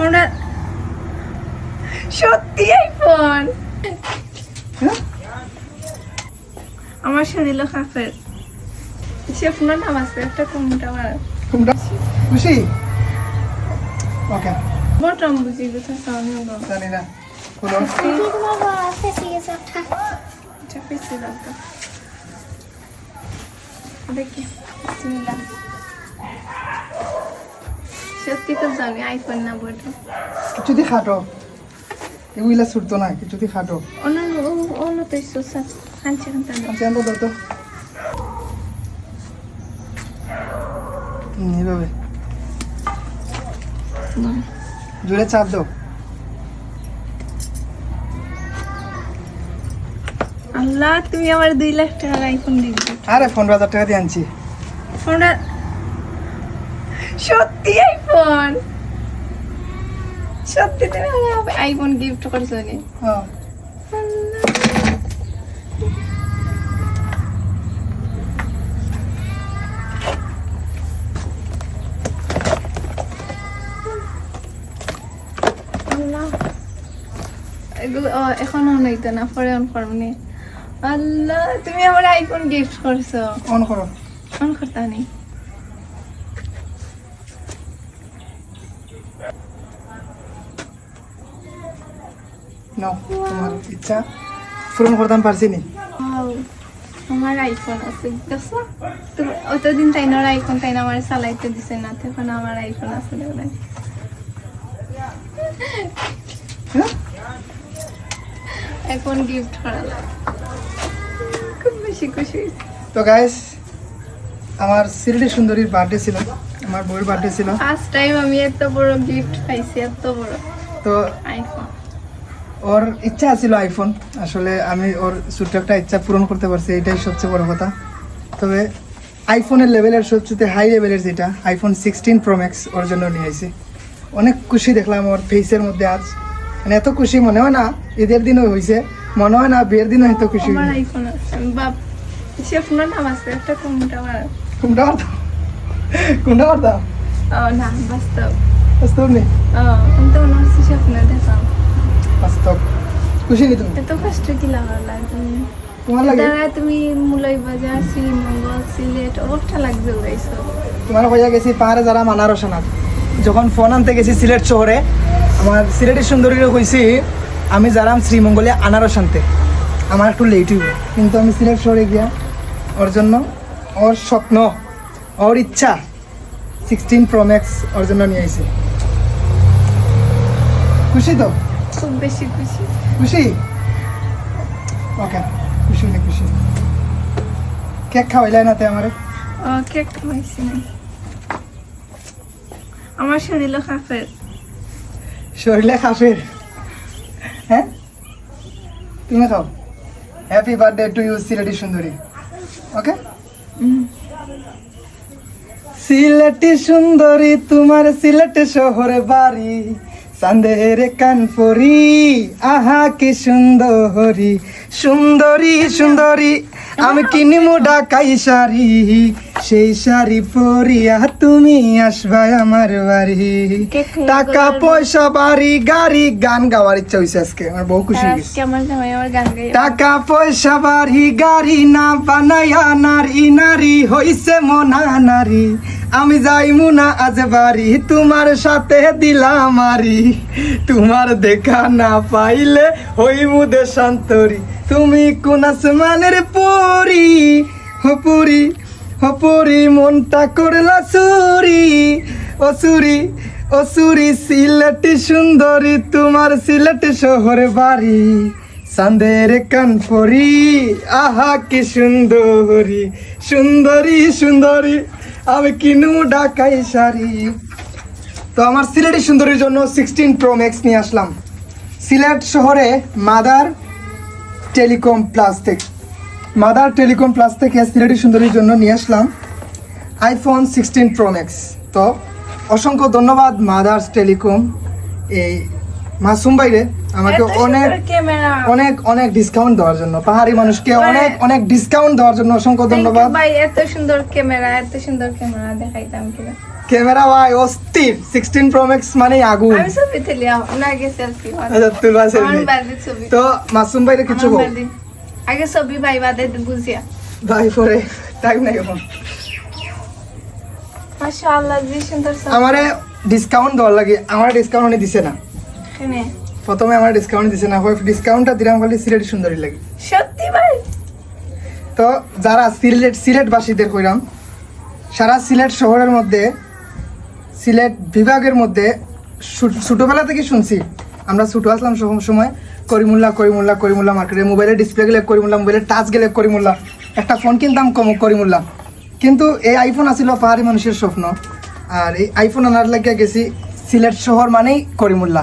ফোনটা সত্যি আইফোন আমার শরীর কাফের সে ফোনের নাম আছে একটা কমটা আমার খুশি? ওকে। বটম বুঝি কোথাও সামনে জানি না। দাঁতটা দেখি বিসমিল্লাহ। সত্যি তো জানি আইফোন না বটম কিছু দিয়ে খাটো এগুলা ছুটতো না কিছু দিয়ে খাটো তো সুসা আনছে আনব এইভাবে। জোরে চাপ দাও। আল্লাহ তুমি আমার দুই লাখ টাকার আইফোন দিবে। আরে পনেরো হাজার টাকা দিয়ে আনছি। ফোনটা সত্যি আইফোন সত্যি তুমি আইফোন গিফট করছ নি হ্যাঁ। এগুলো এখন অন হইতো না পরে অন করবনি আল্লাহ তুমি আমার আইফোন গিফট করছ। অন করো। অন করতা নি? নাও তোমার ইচ্ছা পূরণ করতাম পারছি নি। আমার আইফোন আছে দেখছ? অতদিন তাই না আইফোন আমার চালাইতে দিছে না তখন আমার আইফোন আছে হ্যাঁ? আইফোন গিফট করা খুব বেশি খুশি তো গাইস আমার সিলেটি সুন্দরীর বার্থডে ছিল আমার বউয়ের বার্থডে ছিল। ফার্স্ট টাইম আমি এত বড় গিফট পাইছি এত বড় তো আইফোন ওর ইচ্ছা ছিল আইফোন আসলে আমি ওর ছোট্ট একটা ইচ্ছা পূরণ করতে পারছি এটাই সবচেয়ে বড় কথা। তবে আইফোনের লেভেলের সবচেয়ে হাই লেভেলের যেটা আইফোন সিক্সটিন প্রো ম্যাক্স ওর জন্য নিয়ে আইছি। অনেক খুশি দেখলাম ওর ফেসের মধ্যে আজ। মানে এত খুশি মনে হয় না ঈদের দিনও হয়েছে মনে হয় না বিয়ের দিনও এত খুশি কোনটা কোনটা না বাস্তব। বাস্তব নেই ও আমি তো মনে হচ্ছে স্বপ্নে দেখাম বাস্তব খুশি নি তুমি এত কষ্ট কি লাগা তুমি তোমার লাগে? দাঁড়া তুমি মুলাই বাজার শ্রীমঙ্গল সিলেট ওটা লাগবে উড়াইছো তোমার হইয়া গেছি পাহাড়ে যারা মানার ওসানাত যখন ফোন আনতে গেছি সিলেট শহরে আমার সিলেটের সুন্দরীরে কইছি আমি যারাম শ্রীমঙ্গলে আনারস আনতে। আমার একটু লেট হইব কিন্তু আমি সিলেট শহরে গিয়া ওর জন্য ওর স্বপ্ন ওর ইচ্ছা সিক্সটিন প্রো ম্যাক্স ওর জন্য নিয়ে আইছি। খুশি তো? খুব বেশি খুশি। খুশি? ওকে খুশি না খুশি। কেক খাওয়াইলাই না তে আমারে? কেক খাওয়াইছি না। আমার শরীর কাফের শরীরে খাফের? হ্যাঁ? তুমি খাও। Happy birthday to you Sylheti সুন্দরী। ওকে? সিলেটি সুন্দরী তোমার সিলেটে শহরে বাড়ি। চাঁদের কানপুরি আহা কি সুন্দরী সুন্দরী সুন্দরী আমি কিনিমু ঢাকাই শাড়ি? সেই শাড়ি পরিয়া তুমি আসবা আমার বাড়ি। টাকা পয়সা বাড়ি গাড়ি গান গাওয়ার ইচ্ছা হয়েছে আজকে আমার বহু খুশি টাকা পয়সা বাড়ি গাড়ি না বানাইয়া নারী নারী হইছে মনা নারী। আমি যাইমু না আজ বাড়ি, তোমার সাথে দিলাম মারি তোমার দেখা না পাইলে হইমু দেশান্তরি। তুমি কোন আসমানের পরি? হপুরি হপুরি মনটা করলা চুরি অসুরি অসুরি সিলেটি সুন্দরী, তোমার সিলেট শহরে বাড়ি। চাঁদের কানপুরি আহা, কি সুন্দরী সুন্দরী সুন্দরী। আমি কিনু ডাকাই শাড়ি। তো আমার সিলেটি সুন্দরীর জন্য সিক্সটিন প্রো ম্যাক্স নিয়ে আসলাম। সিলেট শহরে মাদার টেলিকম প্লাস থেকে মাদার টেলিকম প্লাস থেকে সিলেটি সুন্দরীর জন্য নিয়ে আসলাম আইফোন সিক্সটিন প্রো ম্যাক্স তো অসংখ্য ধন্যবাদ মাদার্স টেলিকম এই মাসুম বাইরে আমাকে অনেক অনেক অনেক ডিসকাউন্ট দেওয়ার জন্য। পাহাড়ি মানুষকে অনেক অনেক ডিসকাউন্ট দেওয়ার জন্য অসংখ্য ধন্যবাদ। ভাই এত সুন্দর ক্যামেরা এত সুন্দর ক্যামেরা দেখাইতাম কিনা ক্যামেরা ভাই অস্থির। সিক্সটিন প্রো ম্যাক্স মানে আগুন। আমি ছবি তুলি না আগে সেলফি আচ্ছা তুলবা সেলফি তো মাসুম ভাইরে কিছু বল। আগে ছবি ভাই বাদে বুঝিয়া। ভাই পরে টাইম নাই এখন। মাশাআল্লাহ যে সুন্দর আমারে ডিসকাউন্ট দেওয়ার লাগে আমার ডিসকাউন্ট উনি দিছে না। প্রথমে আমার ডিসকাউন্ট দিছে না ডিসকাউন্টটা দিলাম খালি সিলেট সুন্দরী লাগে। সত্যি ভাই? তো যারা সিলেট সিলেটবাসীদের কইরাম সারা সিলেট শহরের মধ্যে সিলেট বিভাগের মধ্যে ছোটবেলা থেকে শুনছি আমরা ছোট আসলাম সব সময় করিমুল্লা করিমুল্লা করিমুল্লা মার্কেটে মোবাইলের ডিসপ্লে গেলে করিমুল্লা মোবাইলের টাচ গেলে করিমুল্লা একটা ফোন কিনতাম কম করিমুল্লা। কিন্তু এই আইফোন আসিল পাহাড়ি মানুষের স্বপ্ন আর এই আইফোন আনার লাগিয়া গেছি সিলেট শহর মানেই করিমুল্লা।